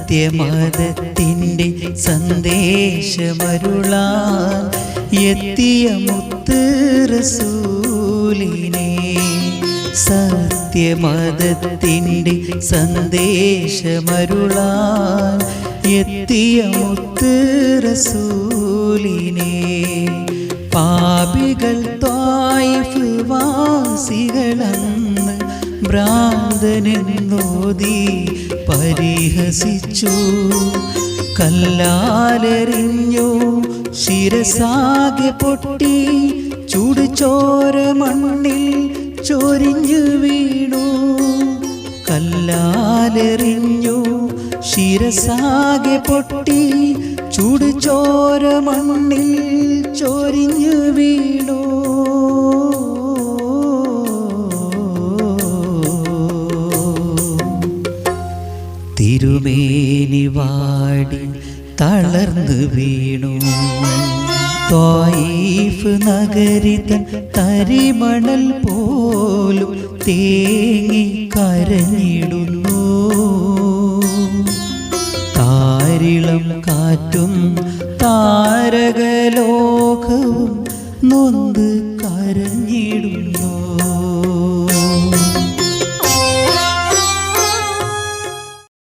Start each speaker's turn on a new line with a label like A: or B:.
A: സത്യമതത്തിന്റെ സന്ദേശമരുളാൻ എത്തിയ മുത്ത് റസൂലിനെ സത്യമതത്തിന്റെ സന്ദേശമരുളാൻ എത്തിയ മുത്ത് റസൂലിനെ പാപികൾ ത്വായിഫ് വാസികളന്ന് ഭ്രാന്തനെന്നോതി പരിഹസിച്ചു. കല്ലാലെറിഞ്ഞു ശിരസാകെ പൊട്ടി ചൂടുചോര മണ്ണിൽ ചൊരിഞ്ഞു വീണു. കല്ലാലെറിഞ്ഞു ശിരസാകെ പൊട്ടി ചൂടുചോര മണ്ണിൽ തിരുമേനി വാടി തളർന്നു വീണു. ത്വായിഫ് നഗരിതൻ തരിമണൽ പോലും തേങ്ങി കരഞ്ഞിടുന്നു. താരിളം കാറ്റും താരകലോകവും നൊന്ത്